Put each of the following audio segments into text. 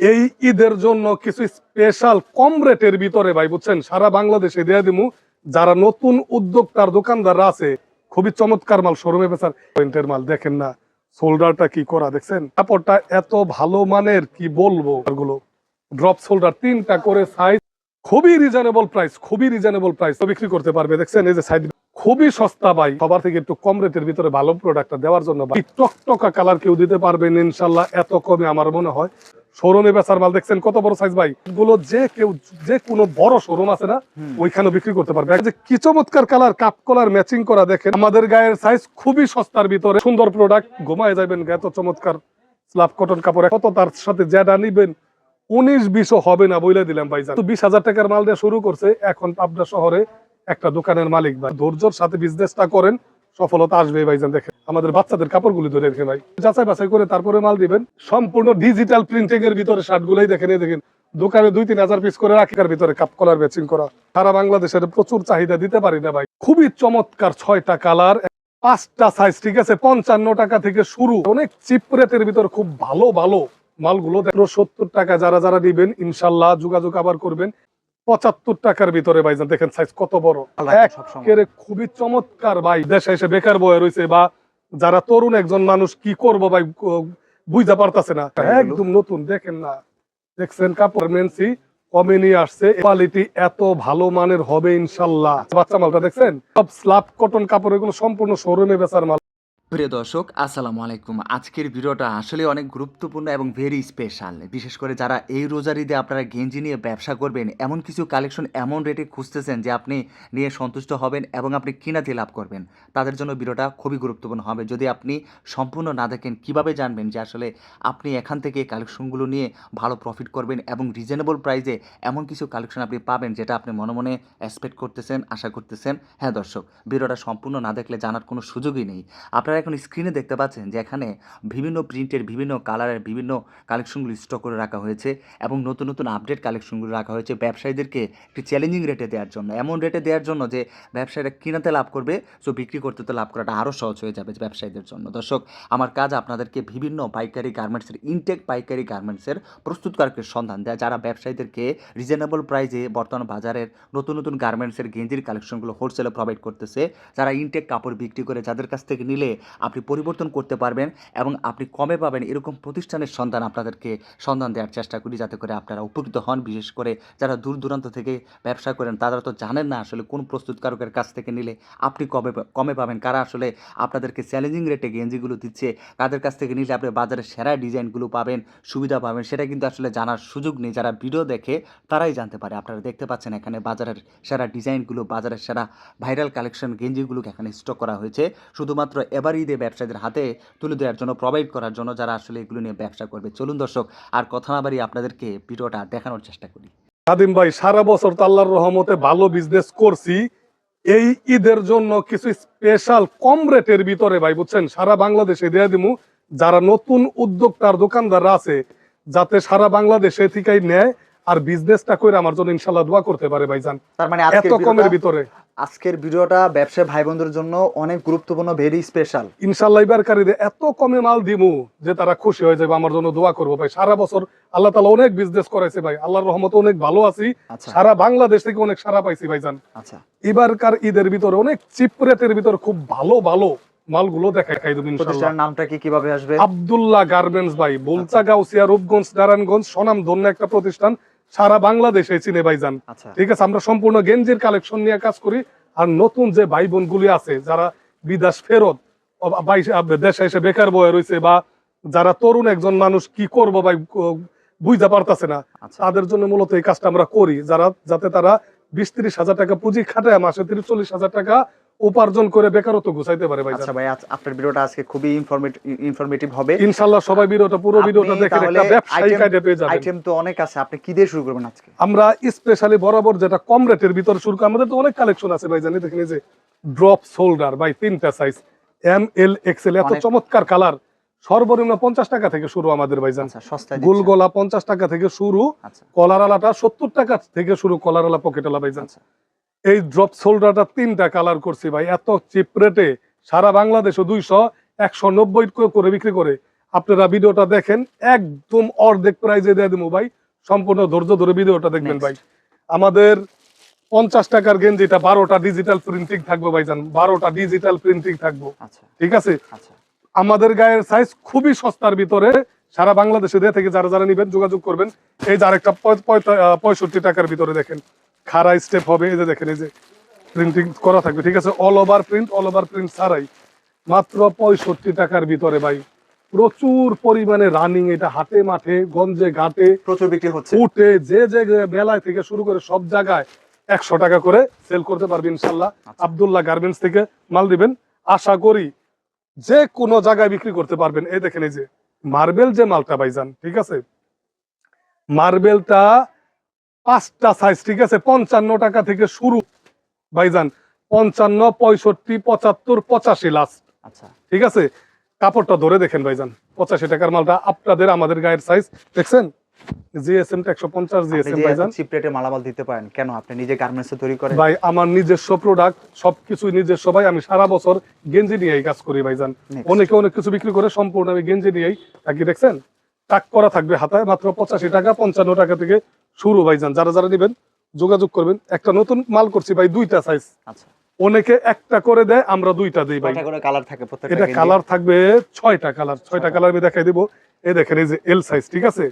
এই ঈদের জন্য কিছু স্পেশাল কম রেটের ভিতরে ভাই, বুঝছেন? সারা বাংলাদেশে দেয়া দিমু। যারা নতুন উদ্যোক্তার, দোকানদাররা আছে, খুবই চমৎকার মাল শোরুমে বেচার পয়েন্টের মাল, দেখেন না। শোল্ডারটা কি করা, দেখছেন? কাপড়টা এত ভালো মানের, কি বলব? গুলো ড্রপ শোল্ডার তিনটা করে সাইজ খুবই রিজনেবল প্রাইস খুবই রিজনেবল প্রাইস বিক্রি করতে পারবে, দেখছেন? এই যে সাইড খুবই সস্তা ভাই। সবার থেকে একটু কম রেটের ভিতরে ভালো প্রোডাক্টটা দেওয়ার জন্য ভাই। টকটকা কালার কেউ দিতে পারবেন, ইনশাল্লাহ, এত কমে আমার মনে হয়। শোরুমে বেচার মাল দেখছেন কত বড় সাইজ ভাই? গুলো যে কেউ যে কোনো বড় শোরুম আছে না ওইখানে বিক্রি করতে পারবে। যে কি চমৎকার কালার কাপ কলার ম্যাচিং করা দেখেন। আমাদের গায়ের সাইজ খুবই সস্তার ভিতরে। সুন্দর প্রোডাক্ট ঘুমায় যাবেন এত চমৎকার স্লাব কটন কাপড়। কত তার সাথে যেটা নিবেন? উনিশ বিশও হবে না বলে দিলাম ভাই তো বিশ হাজার টাকার মাল দিয়ে শুরু করছে। এখন পাবনা শহরে একটা দোকানের মালিক ভাই। ধৈর্যর সাথে বিজনেসটা করেন। সফলতা আসবে ভাইজান, দেখেন। আমাদের বাচ্চাদের কাপড়গুলি ধরে রেখে ভাই। যাচাই বাছাই করে তারপরে মাল দিবেন। সম্পূর্ণ ডিজিটাল প্রিন্টিং এর ভিতরে শার্ট গুলাই দেখেন, এই দেখেন। দোকানে দুই তিন হাজার পিস করে রাখিকার ভিতরে কাপ কলার ম্যাচিং করা। সারা বাংলাদেশের প্রচুর চাহিদা দিতে পারি না ভাই। খুবই চমৎকার ছয়টা কালার পাঁচটা সাইজ ঠিক আছে? পঞ্চান্ন টাকা থেকে শুরু। অনেক চিপ রেটের ভিতর খুব ভালো ভালো মালগুলো। সত্তর টাকা যারা যারা নিবেন ইনশাল্লাহ যোগাযোগ আবার করবেন। পঁচাত্তর টাকার ভিতরে ভাই দেখেন সাইজ কত বড়। খুবই চমৎকার ভাই দেশে এসে বেকার বয়ে রয়েছে বা যারা তরুণ একজন মানুষ কি করব ভাই বুঝতে পারতাছে না। একদম নতুন দেখেন না। দেখছেন কাপড় মেনসি কমে নিয়ে আসছে। কোয়ালিটি এত ভালো মানের হবে ইনশাল্লাহ। বাচ্চা মালটা দেখছেন? সব স্লাব কটন কাপড় এগুলো সম্পূর্ণ শোরুমে বেচার মাল। প্রিয় দর্শক, আসসালামু আলাইকুম। আজকের ভিডিওটা আসলে অনেক গুরুত্বপূর্ণ এবং ভেরি স্পেশাল বিশেষ করে যারা এই রোজার ঈদে আপনারা গেঞ্জি নিয়ে ব্যবসা করবেন, এমন কিছু কালেকশন এমন রেটে খুঁজতেছেন যে আপনি নিয়ে সন্তুষ্ট হবেন এবং আপনি কিনাতে লাভ করবেন। তাদের জন্য ভিডিওটা খুবই গুরুত্বপূর্ণ হবে। যদি আপনি সম্পূর্ণ না দেখেন, কীভাবে জানবেন যে আসলে আপনি এখান থেকে কালেকশনগুলো নিয়ে ভালো প্রফিট করবেন এবং রিজনেবল প্রাইসে এমন কিছু কালেকশন আপনি পাবেন যেটা আপনি মনে মনে এক্সপেক্ট করতেছেন, আশা করতেছেন? হ্যাঁ দর্শক, ভিডিওটা সম্পূর্ণ না দেখলে জানার কোনো সুযোগই নেই। আপনারা এখন স্ক্রিনে দেখতে পাচ্ছেন যে এখানে বিভিন্ন প্রিন্টের বিভিন্ন কালারের বিভিন্ন কালেকশনগুলো স্টক করে রাখা হয়েছে এবং নতুন নতুন আপডেট কালেকশনগুলো রাখা হয়েছে ব্যবসায়ীদেরকে একটি চ্যালেঞ্জিং রেটে দেওয়ার জন্য। এমন রেটে দেওয়ার জন্য যে ব্যবসায়ীরা কিনাতে লাভ করবে সো বিক্রি করতে তো লাভ করাটা আরও সহজ হয়ে যাবে ব্যবসায়ীদের জন্য। দর্শক, আমার কাজ আপনাদেরকে বিভিন্ন পাইকারি গার্মেন্টসের ইনটেক পাইকারি গার্মেন্টসের প্রস্তুতকারকের সন্ধান দেয়, যারা ব্যবসায়ীদেরকে রিজনেবল প্রাইজে বর্তমান বাজারের নতুন নতুন গার্মেন্টসের গেঞ্জির কালেকশনগুলো হোলসেলে প্রোভাইড করতেছে, যারা ইনটেক কাপড় বিক্রি করে, যাদের কাছ থেকে নিলে আপনি পরিবর্তন করতে পারবেন এবং আপনি কমে পাবেন এরকম প্রতিষ্ঠানের সন্ধান আপনাদেরকে সন্ধান দেওয়ার চেষ্টা করি যাতে করে আপনারা উপকৃত হন। বিশেষ করে যারা দূর দূরান্ত থেকে ব্যবসা করেন, তারা তো জানেন না আসলে কোন প্রস্তুতকারকের কাছ থেকে নিলে আপনি কবে কমে পাবেন। কারা আসলে আপনাদেরকে চ্যালেঞ্জিং রেটে গেঞ্জিগুলো দিচ্ছে, কাদের কাছ থেকে নিলে আপনি বাজারে সেরা ডিজাইনগুলো পাবেন, সুবিধা পাবেন, সেটা কিন্তু আসলে জানার সুযোগ নেই। যারা ভিডিও দেখে, তারাই জানতে পারে। আপনারা দেখতে পাচ্ছেন এখানে বাজারের সেরা ডিজাইনগুলো, বাজারের সেরা ভাইরাল কালেকশন গেঞ্জিগুলোকে এখানে স্টক করা হয়েছে। শুধুমাত্র এবার ঈদে ব্যবসায়ীদের হাতে তুলে দেওয়ার জন্য প্রোভাইড করার জন্য যারা আসলে এগুলো নিয়ে ব্যবসা করবে। চলুন দর্শক আর কথা না বাড়িয়ে আপনাদেরকে ভিডিওটা দেখানোর চেষ্টা করি। কাদিম ভাই সারা বছর তো আল্লাহর রহমতে ভালো বিজনেস করছি। এই ঈদের জন্য কিছু স্পেশাল কম রেটের ভিতরে ভাই বুঝছেন? সারা বাংলাদেশে দেয়া দিমু। যারা নতুন উদ্যোক্তার দোকানদাররা আছে যাতে সারা বাংলাদেশে থেকেই নেয় আর বিজনেসটা করে আমার জন্য ইনশাল্লাহ দোয়া করতে পারে ভাইজান। তার মানে এত কমের ভিতরে। আজকের ভিডিওটা ব্যবসায়ী ভাই বোনদের জন্য অনেক গুরুত্বপূর্ণ ভেরি স্পেশাল ইনশাল্লাহ এবারকারীদের এত কমে মাল দিমু যে তারা খুশি হয়ে যাবে। আমার জন্য দোয়া করব ভাই। সারা বছর আল্লাহ তালা অনেক বিজনেস করেছে ভাই। আল্লাহর রহমতে অনেক ভালো আছি। আচ্ছা। সারা বাংলাদেশ থেকে অনেক সারা পাইছি ভাইজান আচ্ছা। এবারকার ঈদের ভিতরে অনেক চিপ রেটের ভিতর খুব ভালো ভালো মালগুলো দেখাই খাই দেবো ইনশাল্লাহ। নামটা কি কীভাবে আসবে? আব্দুল্লাহ গার্মেন্টস ভাই বুলচা গাউসিয়া রূপগঞ্জ নারায়ণগঞ্জ সনাম ধন্য একটা প্রতিষ্ঠান। সারা বাংলাদেশে চিনে ভাইজান আচ্ছা। ঠিক আছে আমরা সম্পূর্ণ গেঞ্জির কালেকশন নিয়ে কাজ করি। আর নতুন যে ভাই বোনগুলি আছে যারা বিদেশ ফেরত দেশে এসে বেকার বয়ে রয়েছে বা যারা তরুণ একজন মানুষ কি করব ভাই বুঝতে পারতাছে না আচ্ছা। তাদের জন্য মূলত এই কাজটা আমরা করি। যারা যাতে তারা বিশ ত্রিশ হাজার টাকা পুঁজি খাটায় মাসে তিরিশ চল্লিশ হাজার টাকা উপার্জন করে বেকারত্ব গুছাইতে পারে ভাই আচ্ছা ভাই আজ- আপনার ভিডিওটা আজকে খুবই ইনফরমেটিভ ইনফরমেটিভ হবে। ইনশাল্লাহ সবাই ভিডিওটা পুরো ভিডিওটা দেখে একটা ব্যবসায়িক item- আইডিয়া পেয়ে যাবেন। আইটেম তো অনেক আছে আপনি কি দিয়ে শুরু করবেন আজকে? আমরা স্পেশালি বরাবর যেটা কম রেটের ভিতরে শুরু আমাদের তো অনেক কালেকশন আছে ভাই জানি দেখেন যে ড্রপ শোল্ডার ভাই তিনটা সাইজ এম এল এক্সেল এত চমৎকার কালার সর্বনিম্ন পঞ্চাশ টাকা থেকে শুরু আমাদের ভাইজান। আচ্ছা সস্তায় গোল দিচ্ছেন। গলা পঞ্চাশ টাকা থেকে শুরু আচ্ছা। কলারালাটা সত্তর টাকা থেকে শুরু কলারালা পকেটালা ভাইজান। আচ্ছা। এই ড্রপ শোল্ডারটা তিনটা কালার করছি ভাই। এত চিপ রেটে সারা বাংলাদেশে দুইশো একশো নব্বই করে বিক্রি করে। আপনারা ভিডিওটা দেখেন একদম অর্ধেক প্রাইজে দিয়ে দেবো ভাই। সম্পূর্ণ ধৈর্য ধরে ভিডিওটা দেখবেন ভাই। আমাদের পঞ্চাশ টাকার গেঞ্জিটা বারোটা ডিজিটাল প্রিন্টিং থাকবে ভাইজান বারোটা ডিজিটাল প্রিন্টিং থাকব। আচ্ছা। ঠিক আছে? আচ্ছা। আমাদের গায়ের সাইজ খুবই সস্তার ভিতরে সারা বাংলাদেশে দিয়ে থেকে যারা যারা নিবেন যোগাযোগ করবেন। এই যে আরেকটা পঁয়- পঁয়তা- আহ, পঁয়ষট্টি টাকার ভিতরে দেখেন। খাড়া স্টেপ হবে এই যে দেখেন এই যে প্রিন্টিং করা থাকবে ঠিক আছে? All over print all over print ছাড়াই। মাত্র পঁয়ষট্টি টাকার ভিতরে ভাই প্রচুর পরিমাণে রানিং এটা হাটে মাঠে গঞ্জে ঘাটে প্রচুর বিক্রি হচ্ছে। উঠে যে যে মেলায় থেকে শুরু করে সব জায়গায় একশো টাকা করে সেল করতে পারবে ইনশাল্লাহ। আচ্ছা। আবদুল্লাহ গার্মেন্টস থেকে মাল দিবেন। আশা করি যে কোনো জায়গায় বিক্রি করতে পারবেন। এই দেখেন এই যে মার্বেল যে মালটা ভাইজান ঠিক আছে? মার্বেলটা পাঁচটা সাইজ ঠিক আছে? পঞ্চান্ন টাকা থেকে শুরু। ভাইজান পঞ্চান্ন পঁয়ষট্টি পঁচাত্তর পঁচাশি লাস্ট আচ্ছা। ঠিক আছে? কাপড়টা ধরে দেখেন ভাইজান পঁচাশি টাকার মালটা আপনাদের আমাদের গায়ের সাইজ দেখছেন? জিএসএম টা একশো পঞ্চাশ জিএসএম ভাইজান। চিপ রেটে মালামাল দিতে পারেন কেন? আপনি নিজে গার্মেন্টস তৈরি করেন। ভাই আমার নিজস্ব প্রোডাক্ট সবকিছু নিজস্ব। ভাই আমি সারা বছর গেঞ্জি নিয়েই কাজ করি ভাইজান। অনেকে অনেক কিছু বিক্রি করে সম্পূর্ণ আমি গেঞ্জি নিয়েই থাকি দেখছেন? টাক করা থাকবে হাতায় মাত্র পঁচাশি টাকা পঞ্চান্ন টাকা থেকে শুরু ভাইজান যারা যারা নেবেন যোগাযোগ করবেন। একটা নতুন মাল করছি ভাই দুইটা সাইজ আচ্ছা। অনেকে একটা করে দেয় আমরা দুইটা দিই ভাই। কালার থাকে এটা কালার থাকবে ছয়টা কালার ছয়টা। কালার আমি দেখাই দিব। এই দেখেন এই যে এল সাইজ ঠিক আছে?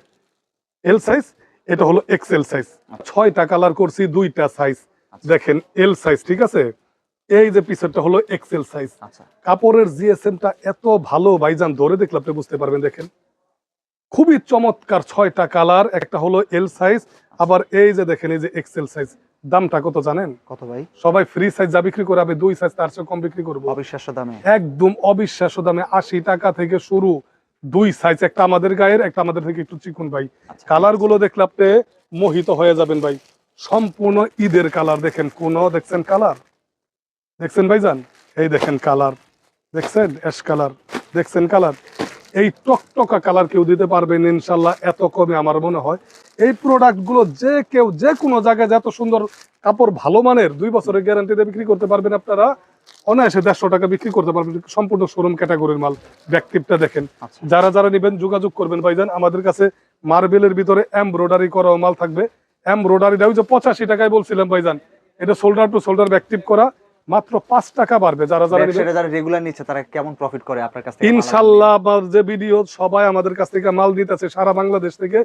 এল সাইজ এটা হলো এক্সেল সাইজ ছয়টা কালার করছি দুইটা সাইজ আচ্ছা। দেখেন এল সাইজ ঠিক আছে? এই যে পিছনটা হলো এক্সেল সাইজ আচ্ছা। কাপড়ের জিএসএমটা এত ভালো ভাইজান ধরে দেখলে আপনি বুঝতে পারবেন দেখেন। খুবই চমৎকার ছয়টা কালার একটা হলো এল সাইজ আবার এই যে দেখেন এই যে এক্সেল সাইজ দামটা কত জানেন? কত ভাই? সবাই ফ্রি সাইজ যা বিক্রি করে আমি দুই সাইজ তার চেয়ে কম বিক্রি করব। অবিশ্বাস্য দামে। একদম অবিশ্বাস্য দামে আশি টাকা থেকে শুরু। দুই সাইজ একটা আমাদের গায়ের একটা আমাদের থেকে একটু চিকুন ভাই। আচ্ছা। কালারগুলো দেখলে আপনি মোহিত হয়ে যাবেন ভাই। সম্পূর্ণ ঈদের কালার দেখেন কোন দেখছেন কালার? দেখছেন ভাইজান? এই দেখেন কালার। দেখছেন? Ash colour. দেখছেন কালার? এই টকটকা কালার কেউ দিতে পারবেন ইনশাল্লাহ এত কমে আমার মনে হয়। এই প্রোডাক্টগুলো যে কেউ যে কোনো জায়গায় যত সুন্দর কাপড় ভালো মানের দুই বছরের গ্যারান্টিতে বিক্রি করতে পারবেন আপনারা। অনায়াসে দেড়শো টাকা বিক্রি করতে পারবেন সম্পূর্ণ শোরুম ক্যাটাগরির মাল ব্যাকটিপটা দেখেন। আচ্ছা। যারা যারা নেবেন যোগাযোগ করবেন ভাইজান। আমাদের কাছে মার্বেলের ভিতরে এমব্রয়ডারি করা মাল থাকবে। এমব্রয়ডারিটা ওই যে পঁচাশি টাকায় বলছিলাম ভাইজান। এটা শোল্ডার টু শোল্ডার ব্যাকটিপ করা। মাত্র পাঁচ টাকা বাড়বে যারা যারা যারা রেগুলার নিচ্ছে তারা কেমন প্রফিট করে আপনার কাছ থেকে? ইনশাল্লাহ আমার যে ভিডিও সবাই আমাদের কাছ থেকে মাল দিতেছে সারা বাংলাদেশ থেকে।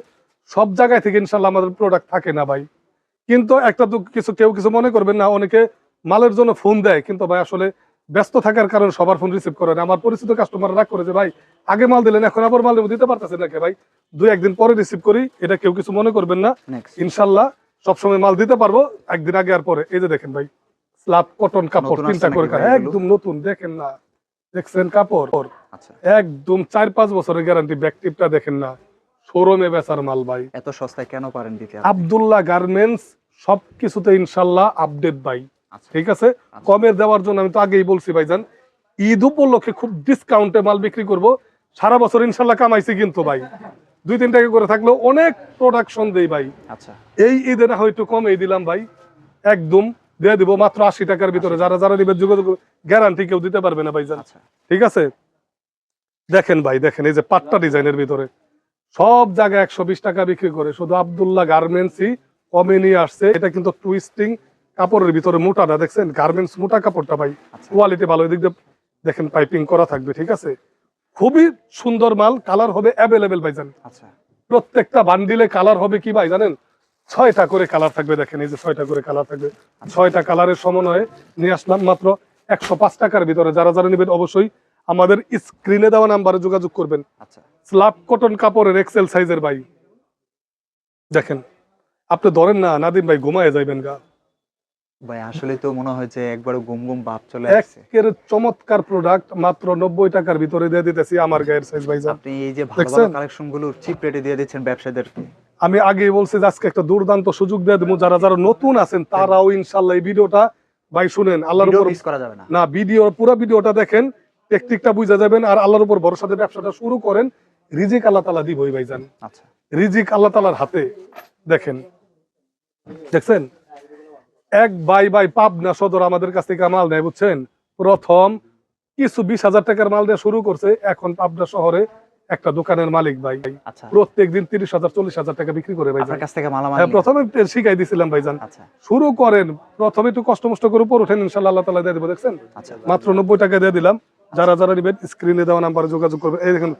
সব জায়গায় থেকে ইনশাল্লাহ আমাদের প্রোডাক্ট থাকে না ভাই। কিন্তু একটা তো কিছু কেউ কিছু মনে করবেন না অনেকে মালের জন্য ফোন দেয় কিন্তু ভাই আসলে ব্যস্ত থাকার কারণে সবার ফোন রিসিভ করে না। আমার পরিচিত কাস্টমার রাগ করে যে ভাই আগে মাল দিলেন এখন আবার মাল দিতে পারতেছে নাকি ভাই? দুই একদিন পরে রিসিভ করি এটা কেউ কিছু মনে করবেন না। ইনশাল্লাহ সবসময় মাল দিতে পারব একদিন আগে আর পরে। এই যে দেখেন ভাই স্লাব কটন কাপড় আসছে করে ভাই? একদম নতুন দেখেন না। দেখছেন কাপড়? আচ্ছা। একদম চার পাঁচ বছরের গ্যারান্টি দেখেন না। শোরুমে বেচার মাল ভাই। এত সস্তায় কেন পারেন দিতে আবদুল্লাহ গার্মেন্টস সবকিছুতে ইনশাল্লাহ আপডেট ভাই। আচ্ছা। ঠিক আছে? কমের দেওয়ার জন্য আমি তো আগেই বলছি ভাইজান ঈদ উপলক্ষে খুব ডিসকাউন্টে মাল বিক্রি করব। সারা বছর ইনশাল্লাহ কামাইছি কিন্তু ভাই। দুই তিন টাকা করে থাকলেও অনেক প্রোডাকশন দেই ভাই। আচ্ছা। এই ঈদে না হয়তো কমই দিলাম ভাই। একদম দিয়ে দিব মাত্র আশি টাকার ভিতরে। যারা যারা নিবে যোগাযোগ গ্যারান্টি কেউ দিতে পারবে না ভাইজান। আচ্ছা। ঠিক আছে? দেখেন ভাই দেখেন এই যে পাট্টা ডিজাইনের ভিতরে। সব জায়গায় একশো বিশ টাকা বিক্রি করে শুধু আবদুল্লাহ গার্মেন্টসই কমে নিয়ে আসছে। এটা কিন্তু টুইস্টিং কাপড়ের ভিতরে মোটাটা দেখছেন? গার্মেন্টস মোটা কাপড়টা ভাই। আচ্ছা। কোয়ালিটি ভালো এদিক দিয়ে দেখেন পাইপিং করা থাকবে ঠিক আছে? খুবই সুন্দর মাল কালার হবে অ্যাভেলেবেল ভাই আচ্ছা। প্রত্যেকটা বান্ডিলে কালার হবে কি ভাই জানেন? ছয়টা করে কালার থাকবে দেখেন এই যে ছয়টা করে কালার থাকবে। ছয়টা কালারের সমন্বয়ে নিয়ে আসলাম মাত্র একশো পাঁচ টাকার ভিতরে। যারা যারা নেবেন অবশ্যই আমাদের স্ক্রিনে দেওয়া নাম্বারে যোগাযোগ করবেন। আচ্ছা। স্লাব কটন কাপড়ের এক্সেল সাইজের ভাই। দেখেন আপনি ধরেন না নাদিম ভাই ঘুমায় যাইবেন গা। ভাই আসলে তো মনে হয় যে একবার গুম গুম ভাব চলে আসছে। একের চমৎকার প্রোডাক্ট মাত্র নব্বই টাকার ভিতরে দিয়ে দিতেছি আমার গায়ের সাইজ ভাই আপনি এই যে ভালো ভালো কালেকশনগুলো চিপ রেটে দিয়ে দিচ্ছেন ব্যবসায়ীদেরকে। আমি আগে বলছি যে আজকে একটা দুর্দান্ত সুযোগ দিয়ে দেবো। যারা যারা নতুন আছেন তারাও ইনশাল্লাহ এই ভিডিওটা ভাই শুনেন আল্লাহর উপর করা যাবে না। না ভিডিও পুরো ভিডিওটা দেখেন টেকনিকটা বুঝা যাবেন আর আল্লাহর উপর ভরসা দিয়ে ব্যবসাটা শুরু করেন রিজিক আল্লাহ তালা দিবই ভাইজান আচ্ছা। রিজিক আল্লাহ তালার হাতে দেখেন। দেখছেন? এক বাই বাই পাবনা সদর আমাদের কাছ থেকে মাল নেয় বুঝছেন? প্রথম কিছু বিশ হাজার টাকার মাল দিয়ে শুরু করছে এখন পাবনা শহরে একটা দোকানের মালিক ভাই। আচ্ছা। প্রত্যেক দিন তিরিশ হাজার চল্লিশ হাজার টাকা বিক্রি করে ভাই কাছ থেকে হ্যাঁ প্রথমে শিখাই দিছিলাম ভাইজান আচ্ছা। শুরু করেন প্রথমে একটু কষ্ট মষ্ট করে উপর ওঠেন ইনশাল্লাহ আল্লাহ তালা দিয়ে দেবো দেখছেন? আচ্ছা। মাত্র নব্বই টাকা দিয়ে দিলাম। যারা যারা নিবেন স্ক্রিনে দেওয়া নাম্বারে যোগাযোগ করবে এই দেখেন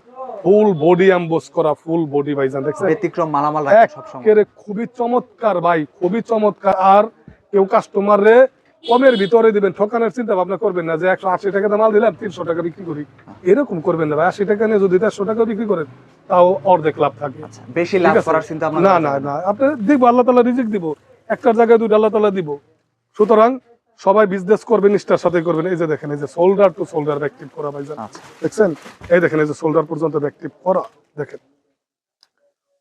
ফুল বডি অ্যাম্বোস করা ফুল বডি ভাইজান দেখছেন? ব্যতিক্রম মালামাল রাখেন সবসময় একেবারে খুবই চমৎকার ভাই খুবই চমৎকার। আর কেউ কাস্টমার রে কমের ভিতরে দিবেন ঠকানোর চিন্তা ভাবনা করবেন না যে একশো আশি টাকা মাল দিলাম তিনশো টাকা বিক্রি করি। এরকম করবেন না ভাই আশি টাকা নিয়ে যদি দেড়শো টাকা বিক্রি করেন তাও অর্ধেক লাভ থাকে। আচ্ছা বেশি লাভ করার চিন্তা না না না। আপনি দিব আল্লাহ তালা রিজিক দিব। একটার জায়গায় দুইটা আল্লাহ তালা দিব। সুতরাং সবাই বিজনেস করবেন নিষ্ঠার সাথে করবেন। এই যে দেখেন এই যে সোল্ডার টু সোল্ডার ব্যাকটিভ করা ভাইজান আচ্ছা। দেখছেন? এই দেখেন এই যে সোল্ডার পর্যন্ত ব্যাকটিভ করা। দেখেন।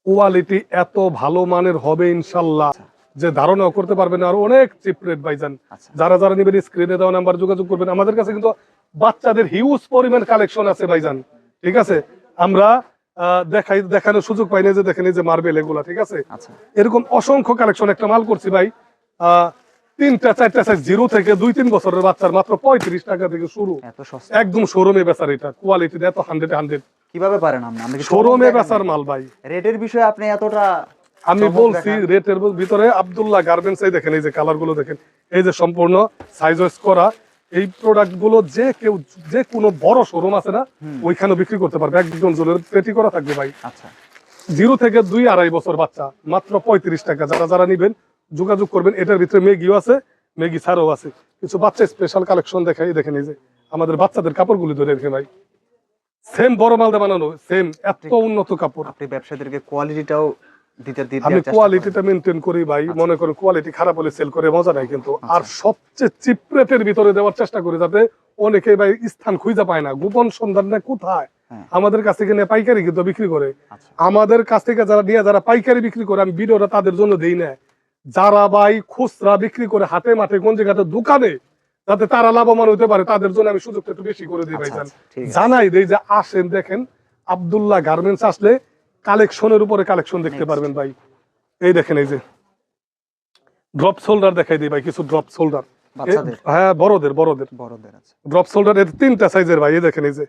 কোয়ালিটি এত ভালো মানের হবে ইনশাল্লাহ। যে ধারণাও করতে পারবেন আর অনেক চিপ রেট ভাইজান। আচ্ছা। যারা যারা নেবেন স্ক্রিনে দেওয়া নাম্বার যোগাযোগ করবেন। আমাদের কাছে কিন্তু বাচ্চাদের হিউজ পরিমাণ কালেকশন আছে ভাইজান। ঠিক আছে? আমরা দেখাই দেখানোর সুযোগ পাই না যে দেখেন এই যে মার্বেল এগুলা ঠিক আছে? আচ্ছা। এরকম অসংখ্য কালেকশন একটা মাল করছি ভাই। তিনটা চারটা সাইজ জিরো থেকে দুই তিন বছরের বাচ্চার মাত্র পঁয়ত্রিশ টাকা থেকে শুরু। একদম শোরুমে বেচার এটা কোয়ালিটি এত হান্ড্রেড হান্ড্রেড কীভাবে পারেন আপনি? শোরুমে বেচার মাল ভাই? রেটের বিষয়ে আপনি এতটা আমি বলছি রেটের ভিতরে আব্দুল্লাহ গার্মেন্টস এই দেখেন এই যে কালারগুলো দেখেন এই যে সম্পূর্ণ সাইজ ওয়াইজ করা এই প্রোডাক্টগুলো যে কেউ যে কোনো বড় শোরুম আছে না ওইখানে বিক্রি করতে পারবে। একদম জোরের পেটি করা থাকবে ভাই। আচ্ছা। জিরো থেকে দুই আড়াই বছর বাচ্চা মাত্র পঁয়ত্রিশ টাকা। যারা যারা নিবেন যোগাযোগ করবেন এটার ভিতরে মেগিও আছে মেগি ছাড়াও আছে। কিছু বাচ্চা স্পেশাল কালেকশন দেখাই দেখেন এই যে আমাদের বাচ্চাদের কাপড়গুলি ধরে রেখে ভাই। সেম বড় মালদা বানানো সেম এত উন্নত কাপড়। আপনি ব্যবসায়ীদেরকে কোয়ালিটিটাও আমি কোয়ালিটিটা মেনটেন করি ভাই আচ্ছা। মনে করেন কোয়ালিটি খারাপ হলে সেল করে মজা নাই কিন্তু আর আচ্ছা। সবচেয়ে চিপ রেটের ভিতরে দেওয়ার চেষ্টা করি যাতে অনেকে ভাই স্থান খুঁজে পায় না গোপন সন্ধান না কোথায় হ্যাঁ। আমাদের কাছ থেকে পাইকারি কিন্তু বিক্রি করে আচ্ছা আমাদের কাছ থেকে যারা নিয়ে যারা পাইকারি বিক্রি করে আমি ভিডিওটা তাদের জন্য দেই না যারা ভাই খুচরা বিক্রি করে হাটে মাঠে গঞ্জে ঘাটে দোকানে যাতে তারা লাভবান হতে পারে তাদের জন্য আমি সুযোগটা একটু বেশি করে দিই আছে। জানাই দেই যে আসেন দেখেন আব্দুল্লাহ গার্মেন্টস আসলে কালেকশনের উপরে কালেকশন দেখতে পারবেন ভাই। এই দেখেন এই যে। ড্রপ শোল্ডার দেখাই দিই ভাই কিছু ড্রপ শোল্ডার হ্যাঁ বড়দের বড়দের। বড়দের ড্রপ শোল্ডার এর তিনটা সাইজের ভাই এই দেখেন এই যে।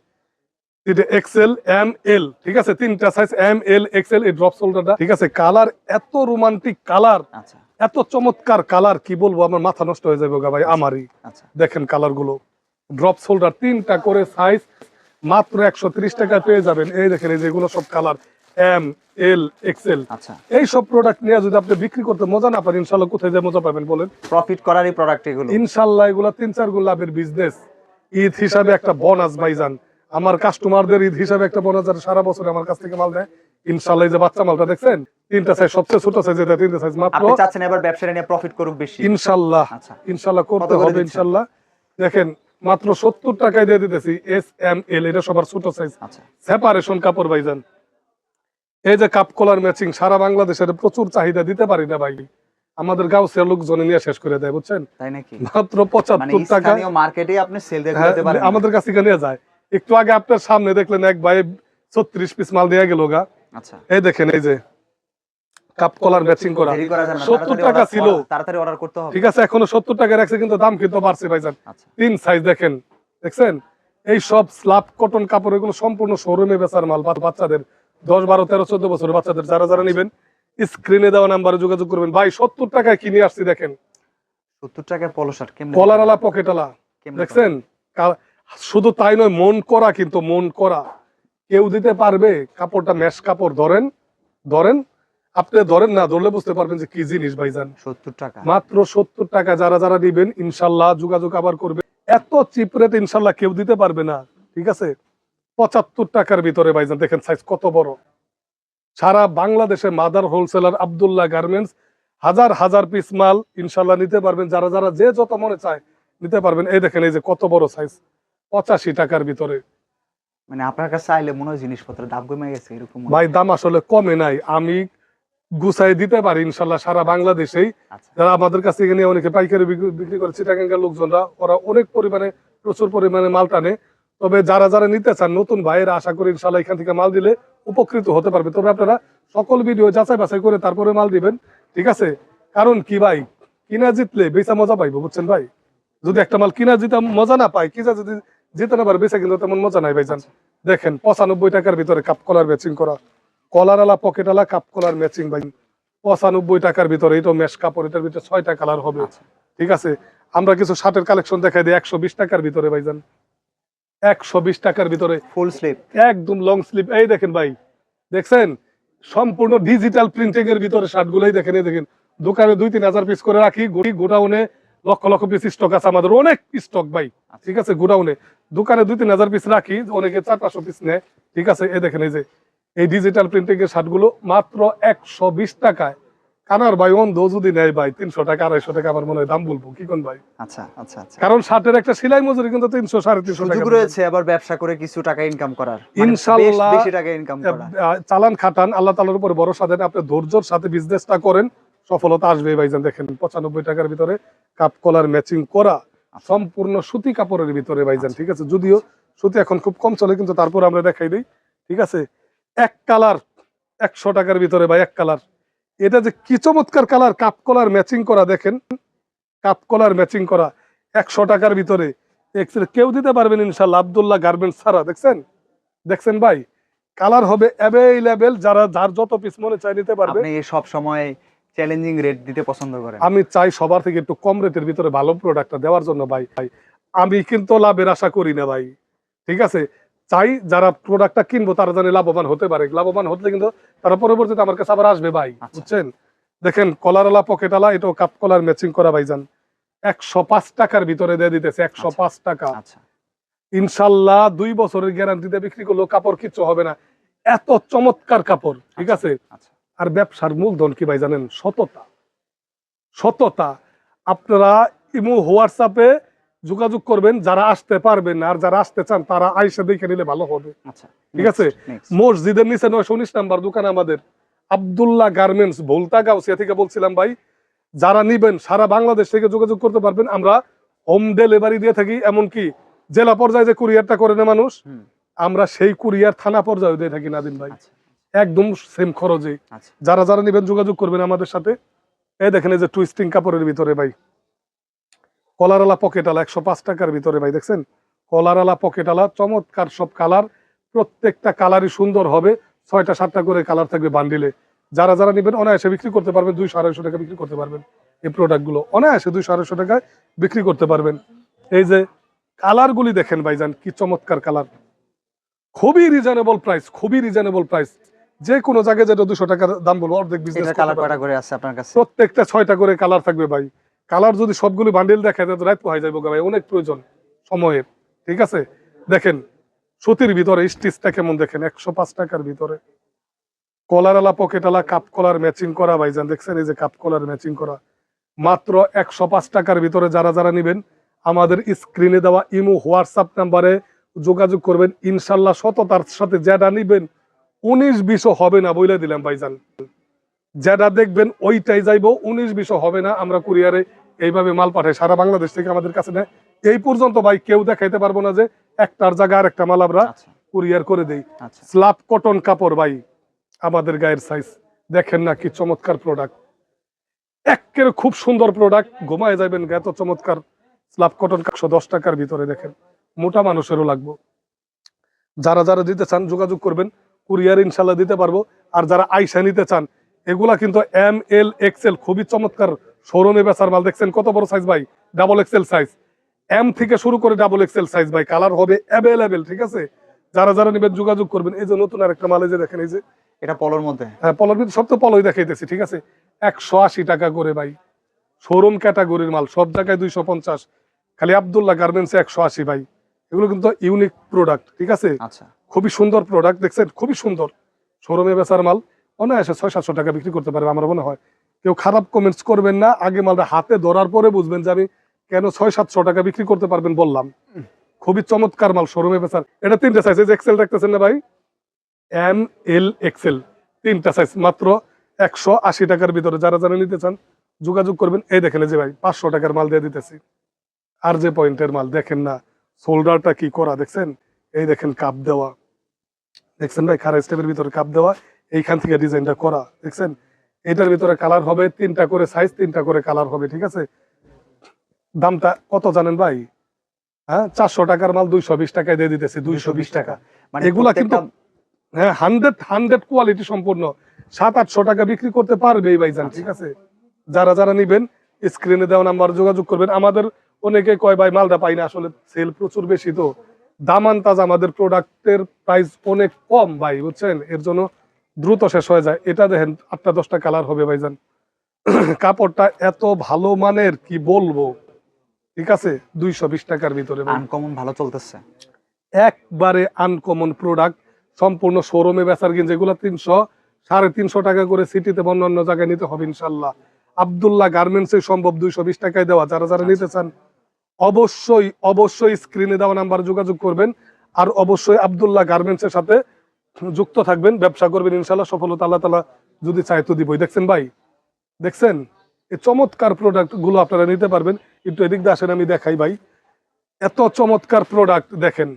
এটা এক্সেল এম এল ঠিক আছে? তিনটা সাইজ এম এল এক্সেল এই ড্রপ শোল্ডারটা ঠিক আছে? কালার এত রোমান্টিক কালার আচ্ছা। এত চমৎকার কালার কি বলব? আমার মাথা নষ্ট হয়ে যাবে ভাই আমারই। আচ্ছা। দেখেন কালারগুলো। ড্রপ শোল্ডার তিনটা করে সাইজ মাত্র একশো ত্রিশ টাকা পেয়ে যাবেন। এই দেখেন এই যেগুলো সব কালার এম এল এক্সেল আচ্ছা। এই সব প্রোডাক্ট নিয়ে যদি আপনি বিক্রি করতে মজা না পারেন ইনশাল্লাহ কোথায় যায় মজা পাবেন বলেন? প্রফিট করারই প্রোডাক্ট এগুলো। ইনশাল্লাহ এগুলা তিন চার গুণ লাভের বিজনেস ঈদ হিসাবে একটা বোনাস ভাইজান। আমার কাস্টমারদের ঈদ হিসাবে একটা বোনাস যারা সারা বছর আমার কাছ থেকে মাল নেয় ইনশাল্লাহ যে বাচ্চা মালটা দেখছেন তিনটা সাইজ সবচেয়ে ছোট সাইজ এটা তিনটা সাইজ মাত্র। আপনি চাচ্ছেন এবার ব্যবসায়ী নিয়ে প্রফিট করুক বেশি। ইনশাল্লাহ আচ্ছা। ইনশাল্লাহ করতে হবে? ইনশাল্লাহ দেখেন মাত্র সত্তর টাকায় দিয়ে দিতেছি এস এম এল এটা সবার ছোট সাইজ আচ্ছা। সেপারেশন কাপড় ভাইজান। এই যে কাপ কলার ম্যাচিং সারা বাংলাদেশের প্রচুর চাহিদা দিতে পারি না ভাই। আমাদের গাউসের লোকজনে নিয়ে শেষ করে দেয় বুঝছেন? মাত্র মানে পঁচাত্তর টাকা মার্কেটে আপনি সেল দিয়ে হ্যাঁ, আমাদের কাছ নিয়ে যায়। একটু আগে আপনার সামনে দেখলেন এক ভাই ছত্রিশ পিস মাল দিয়ে গেল গা। আচ্ছা। এই দেখেন এই যে কাপ কলার ম্যাচিং করা। দেরি করা যাবে না 70 তাড়াতাড়ি টাকা ছিল। তাড়াতাড়ি অর্ডার করতে হবে। ঠিক আছে এখনও সত্তর টাকা রাখছে কিন্তু দাম কিন্তু বাড়ছে ভাইজান। আচ্ছা। তিন সাইজ দেখেন দেখছেন? এই সব স্লাব কটন কাপড় এগুলো সম্পূর্ণ শোরুমে বেচার মাল বাচ্চাদের। দশ বারো তেরো চোদ্দ বছরের বাচ্চাদের যারা যারা নেবেন স্ক্রিনে দেওয়া নাম্বারে যোগাযোগ করবেন। ভাই সত্তর টাকায় কিনে আসছি দেখেন। সত্তর টাকায় পলো শার্ট কেমন কলারালা পকেটালা দেখছেন? শুধু তাই নয় মন করা কিন্তু মন করা। কেউ দিতে পারবে কাপড়টা মেশ কাপড় ধরেন ধরেন। আপনি ধরেন না ধরলে বুঝতে পারবেন যে কি জিনিস ভাইজান। সত্তর টাকা। মাত্র সত্তর টাকা যারা যারা নিবেন ইনশাল্লাহ যোগাযোগ আবার করবে। এত চিপ রেট ইনশাল্লাহ কেউ দিতে পারবে না ঠিক আছে? পঁচাত্তর টাকার ভিতরে ভাইজান দেখেন সাইজ কত বড়। সারা বাংলাদেশে মাদার হোলসেলার আব্দুল্লাহ গার্মেন্টস হাজার হাজার পিস মাল ইনশাল্লাহ নিতে পারবেন। যারা যারা যে যত মনে চায় নিতে পারবেন। এই দেখেন এই যে কত বড় সাইজ পঁচাশি টাকার ভিতরে। মানে আপনার কাছে আইলে মনে হয় জিনিসপত্রের দাম কমে গেছে এরকম ভাই দাম আসলে কমে নাই। আমি গুছাই দিতে পারি ইনশাল্লাহ সারা বাংলাদেশেই। আচ্ছা। যারা আমাদের কাছ নিয়ে অনেকে পাইকারি বিক্রি- বিক্রি করে চিটাগাঙ্গার লোকজনরা ওরা অনেক পরিমাণে প্রচুর পরিমাণে মাল টানে। তবে যারা যারা নিতে চান নতুন ভাইয়েরা আশা করি ইনশাল্লাহ এখান থেকে মাল দিলে উপকৃত হতে পারবে। তবে আপনারা সকল ভিডিও যাচাই বাছাই করে তারপরে মাল দিবেন ঠিক আছে? কারণ কি ভাই? কিনা জিতলে বেচা মজা পাইবো বুঝছেন ভাই? যদি একটা মাল কিনা জিতা মজা না পাই কিনা যদি জিতে নেবার বেঁচে কিন্তু তেমন মজা নাই ভাই ভাইজান। দেখেন পঁচানব্বই টাকার ভিতরে কাপ কলার ম্যাচিং করা। কলার আলা পকেট আলা কাপ কলার ম্যাচিং ভাই। পঁচানব্বই টাকার ভিতরে এটা মেশ কাপড় এটার ভিতরে ছয়টা কালার হবে। আচ্ছা। ঠিক আছে? আমরা কিছু শার্টের কালেকশন দেখাই দিই একশো বিশ টাকার ভিতরে ভাই ভাইজান। একশো বিশ টাকার ভিতরে। ফুল স্লিপ একদম লং স্লিপ এই দেখেন ভাই দেখছেন? সম্পূর্ণ ডিজিটাল প্রিন্টিং এর ভিতরে শার্ট গুলোই দেখেন এই দেখেন। দোকানে দুই তিন হাজার পিস করে রাখি গোডাউনে লক্ষ লক্ষ পিস স্টক আছে আমাদের অনেক স্টক ভাই। ঠিক আছে গোডাউনে। দোকানে দুই তিন হাজার পিস রাখি অনেকে চার পাঁচশো পিস নেয়। ঠিক আছে এই দেখেন এই যে এই ডিজিটাল প্রিন্টিং এর শার্টগুলো মাত্র একশো বিশ টাকায়। কানার ভাই অন্ধ যদি নেয় ভাই তিনশো টাকা আড়াইশো টাকা আমার মনে হয় দাম বলব। কি কোন ভাই? আচ্ছা আচ্ছা আচ্ছা। কারণ শার্টের একটা সেলাই মজুরি কিন্তু তিনশো সাড়ে তিনশো টাকা রয়েছে আবার ব্যবসা করে কিছু টাকা ইনকাম করার। মানে ইনশাল্লাহ, বেশি টাকা ইনকাম করা চালান খাটান আল্লাহ তালার উপর ভরসা দেন। আপনি ধৈর্যর সাথে বিজনেসটা করেন সফলতা আসবে ভাইজান। দেখেন পঁচানব্বই টাকার ভিতরে কাপ কলার ম্যাচিং করা সম্পূর্ণ সুতি কাপড়ের ভিতরে ভাইজান ঠিক আছে? যদিও সুতি এখন খুব কম চলে কিন্তু তারপর আমরা দেখাই দিই ঠিক আছে? এক কালার একশো টাকার ভিতরে ভাই এক কালার এটা যে কি চমৎকার কালার কাপ কলার ম্যাচিং করা দেখেন। কাপ কলার ম্যাচিং করা একশো টাকার ভিতরে। কেউ দিতে পারবেন ইনশাল্লাহ আবদুল্লাহ গার্মেন্টস ছাড়া দেখছেন? দেখছেন ভাই? কালার হবে অ্যাভেলেবেল যারা যার যত পিস মনে চাই নিতে পারবে। সব সময় চ্যালেঞ্জিং রেট দিতে পছন্দ করে আমি চাই সবার থেকে একটু কম রেটের ভিতরে ভালো প্রোডাক্টটা দেওয়ার জন্য ভাই ভাই। আমি কিন্তু লাভের আশা করি না ভাই। ঠিক আছে? চাই যারা প্রোডাক্টটা কিনবো তারা জানি লাভবান হতে পারে। লাভবান হতে কিন্তু তারা পরবর্তীতে আমার কাছে আবার আসবে ভাই। আচ্ছা। বুঝছেন? দেখেন কলারওয়ালা পকেটওয়ালা এটাও কাপ কলার ম্যাচিং করা ভাইজান। একশো পাঁচ টাকার ভিতরে দিয়ে দিতেছে একশো পাঁচ টাকা। আচ্ছা। ইনশাল্লাহ দুই বছরের গ্যারান্টিতে বিক্রি করলেও কাপড় কিচ্ছু হবে না। এত চমৎকার কাপড় ঠিক আছে? আচ্ছা। আর ব্যবসার মূলধন কি ভাই জানেন? সততা। সততা। আপনারা ইমো হোয়াটসঅ্যাপে যোগাযোগ করবেন যারা আসতে পারবেন আর যারা আসতে চান তারা আইসা দেখে নিলে ভালো হবে। আচ্ছা ঠিক আছে? মসজিদের নিচে নয়শো উনিশ নাম্বার দোকান আমাদের। আবদুল্লাহ গার্মেন্টস ভোলতা গাউসিয়া থেকে বলছিলাম ভাই যারা নিবেন সারা বাংলাদেশ থেকে যোগাযোগ করতে পারবেন। আমরা হোম ডেলিভারি দিয়ে থাকি এমনকি জেলা পর্যায়ে যে কুরিয়ারটা করে না মানুষ আমরা সেই কুরিয়ার থানা পর্যায়ে দিয়ে থাকি নাদিন ভাই। আচ্ছা। একদম সেম খরচে। আচ্ছা। যারা যারা নিবেন যোগাযোগ করবেন আমাদের সাথে। এই দেখেন এই যে টুইস্টিং কাপড়ের ভিতরে ভাই। কলারালা পকেট আলা একশো পাঁচ টাকার ভিতরে ভাই দেখছেন? কলারালা পকেট আলা চমৎকার সব কালার প্রত্যেকটা কালারই সুন্দর হবে ছয়টা সাতটা করে কালার থাকবে বান্ডিলে যারা যারা নিবেন অনায়াসে বিক্রি করতে পারবেন দুইশো আড়াইশো টাকা বিক্রি করতে পারবেন এই প্রোডাক্টগুলো অনায়াসে দুইশো আড়াইশো টাকায় বিক্রি করতে পারবেন। এই যে কালারগুলি দেখেন ভাইজান কি চমৎকার কালার খুবই রিজনেবল প্রাইস খুবই রিজনেবল প্রাইস যে কোনো জায়গায় যেটা দুশো টাকার দাম বলব অর্ধেক বিজনেস কালার কয়টা করে আছে আপনার কাছে? প্রত্যেকটা ছয়টা করে কালার থাকবে ভাই। কালার যদি সবগুলি বান্ডিল দেখা যায় রাত হয়ে যাবে ভাই, অনেক প্রয়োজন সময়ের, ঠিক আছে? দেখেন, সুতির ভিতরে স্টিচটা কেমন দেখেন, একশো পাঁচ টাকার ভিতরে। কলারওয়ালা পকেটওয়ালা কাপ কলার ম্যাচিং করা, ভাইজান, দেখছেন? এই যে কাপ কলার ম্যাচিং করা। মাত্র একশো পাঁচ টাকার ভিতরে যারা যারা নিবেন, আমাদের স্ক্রিনে দেওয়া ইমো, হোয়াটসঅ্যাপ নাম্বারে যোগাযোগ করবেন। ইনশাল্লাহ সততার সাথে যেটা নিবেন, উনিশ বিশও হবে না বলে দিলাম, ভাইজান। যেটা দেখবেন, ওইটাই যাইবো, উনিশ বিশও হবে না। আমরা কুরিয়ারে এইভাবে মাল পাঠাই সারা বাংলাদেশ থেকে আমাদের কাছে নেয়। এই পর্যন্ত ভাই কেউ দেখাইতে পারব না যে একটার জায়গা আর একটা মাল আমরা আচ্ছা। কুরিয়ার করে দেই। আচ্ছা। স্লাব কটন কাপড় ভাই আমাদের গায়ের সাইজ দেখেন না কি চমৎকার প্রোডাক্ট একের খুব সুন্দর প্রোডাক্ট ঘুমায় যাবেন এত চমৎকার স্লাব কটন একশো দশ টাকার ভিতরে দেখেন মোটা মানুষেরও লাগবো। যারা যারা দিতে চান যোগাযোগ করবেন কুরিয়ার ইনশাল্লাহ দিতে পারব। আর যারা আইসা নিতে চান এগুলা কিন্তু এম এল এক্সেল খুবই চমৎকার শোরুমে বেচার মাল দেখছেন? কত বড় সাইজ ভাই? ডাবল এক্সেল সাইজ এম থেকে শুরু করে ডাবল এক্সেল সাইজ ভাই। কালার হবে অ্যাভেলেবেল ঠিক আছে? যারা যারা নেবেন যোগাযোগ করবেন। এই যে নতুন আরেকটা মাল এই যে দেখেন এই যে। এটা পলোর মধ্যে? হ্যাঁ পলর ভিতরে সব তো পলই দেখাইতেছি ঠিক আছে? একশো আশি টাকা করে ভাই। শোরুম ক্যাটাগরির মাল সব জায়গায় দুইশো পঞ্চাশ। খালি আবদুল্লাহ গার্মেন্টস একশো আশি ভাই। এগুলো কিন্তু ইউনিক প্রোডাক্ট ঠিক আছে? আচ্ছা। খুবই সুন্দর প্রোডাক্ট দেখছেন? খুবই সুন্দর। শোরুমে বেচার মাল অনায়াসে ছয় সাতশো টাকা বিক্রি করতে পারবে আমার মনে হয়। কেউ খারাপ কমেন্টস করবেন না, আগে মালটা হাতে ধরার পরে বুঝবেন যে আমি কেন ছয়, সাতশো টাকা বিক্রি করতে পারবেন বললাম। খুবই চমৎকার মাল শোরুমে বেচার। এটা তিনটা সাইজ এক্সেল রাখতেছেন না ভাই? এম এল এক্সেল তিনটা সাইজ মাত্র একশো আশি টাকার ভিতরে। যারা যারা নিতে চান, যোগাযোগ করবেন। এই দেখেন যে ভাই, পাঁচশো টাকার মাল দিয়ে দিতেছি। আর যে পয়েন্টের মাল, দেখেন না শোল্ডারটা কি করা, দেখছেন? এই দেখেন, কাপ দেওয়া। দেখছেন ভাই খারা স্টেপের ভিতরে কাপ দেওয়া। এইখান থেকে ডিজাইনটা করা, দেখছেন? এটার ভিতরে কালার হবে তিনটা করে সাইজ তিনটা করে কালার হবে ঠিক আছে? দামটা কত জানেন ভাই? হ্যাঁ চারশো টাকার মাল দুইশো বিশ টাকায় দিয়ে দিতেছে দুইশো বিশ টাকা। মানে এগুলা কিন্তু হ্যাঁ হান্ড্রেড হান্ড্রেড কোয়ালিটি সম্পূর্ণ। সাত আটশো টাকা বিক্রি করতে পারবে এই ভাইজান ঠিক আছে? যারা যারা নিবেন স্ক্রিনে দেওয়া নাম্বার যোগাযোগ করবেন। আমাদের অনেকে কয় ভাই মালটা পাই না। আসলে সেল প্রচুর বেশি তো। দামান তাজ আমাদের প্রোডাক্টের প্রাইস অনেক কম ভাই বুঝছেন? এর জন্য দ্রুত শেষ হয়ে যায়। এটা দেখেন আটটা দশটা কালার হবে ভাইজান। কাপড়টা এত ভালো মানের কি বলব? ঠিক আছে? দুইশো বিশ টাকার ভিতরে আনকমন ভালো চলতেছে। একবারে আনকমন প্রোডাক্ট সম্পূর্ণ শোরুমে বেচার কিন যেগুলো তিনশো সাড়ে তিনশো টাকা করে সিটিতে বা অন্য অন্য জায়গায় নিতে হবে ইনশাল্লাহ। আবদুল্লাহ গার্মেন্টস সম্ভব দুইশো বিশ টাকায় দেওয়া। যারা যারা নিতে চান অবশ্যই অবশ্যই স্ক্রিনে দেওয়া নাম্বার যোগাযোগ করবেন। আর অবশ্যই আবদুল্লাহ গার্মেন্টস এর সাথে যুক্ত থাকবেন ব্যবসা করবেন ইনশাল্লাহ সফলতা আল্লাহ তালা যদি চায় তো দিবই। দেখছেন ভাই? দেখছেন? এই চমৎকার প্রোডাক্টগুলো আপনারা নিতে পারবেন। একটু এদিক দিয়ে আসেন আমি দেখাই ভাই। এত চমৎকার প্রোডাক্ট দেখেন।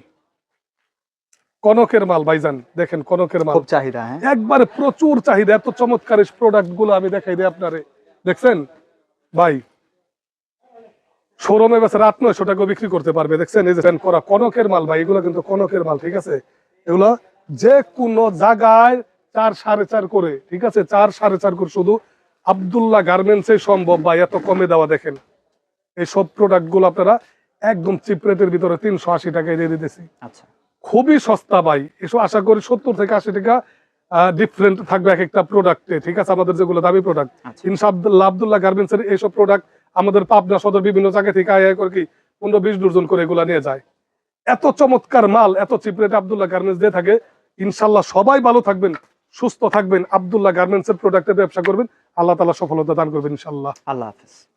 কনকের মাল ভাইজান দেখেন কনকের মাল। চাহিদা হ্যাঁ। একবারে প্রচুর চাহিদা এত চমৎকার প্রোডাক্টগুলো আমি দেখাই দিই আপনারে। দেখছেন? ভাই শোরুমে বেছে রাত নয়শো টাকা বিক্রি করতে পারবে। দেখছেন? এই যে করা কনকের মাল ভাই এগুলো কিন্তু কনকের মাল ঠিক আছে? এগুলো যে কোনো জায়গায় চার সাড়ে চার করে ঠিক আছে? চার সাড়ে চার করে শুধু আবদুল্লাহ গার্মেন্টস সম্ভব ভাই এত কমে দেওয়া দেখেন। এই সব প্রোডাক্টগুলো আপনারা একদম চিপ রেটের ভিতরে তিনশো আশি টাকায় দিয়ে দিতেছি। আচ্ছা। খুবই সস্তা ভাই। এসব আশা করি সত্তর থেকে আশি টাকা ডিফারেন্ট থাকবে এক একটা প্রোডাক্টে ঠিক আছে? আমাদের যেগুলো দামি প্রোডাক্ট আচ্ছা। ইনশাআল্লাহ আবদুল্লাহ গার্মেন্টস এর এইসব প্রোডাক্ট আমাদের পাবনা সদর বিভিন্ন জায়গা থেকে আয় করে কি পনেরো বিশ ডজন করে এগুলা নিয়ে যায়। এত চমৎকার মাল এত চিপ রেট আবদুল্লাহ গার্মেন্টস দিয়ে থাকে। ইনশাল্লাহ সবাই ভালো থাকবেন, সুস্থ থাকবেন, আবদুল্লাহ গার্মেন্টস এর প্রোডাক্টের ব্যবসা করবেন। আল্লাহ তালা সফলতা দান করবেন ইনশাল্লাহ। আল্লাহ হাফিজ।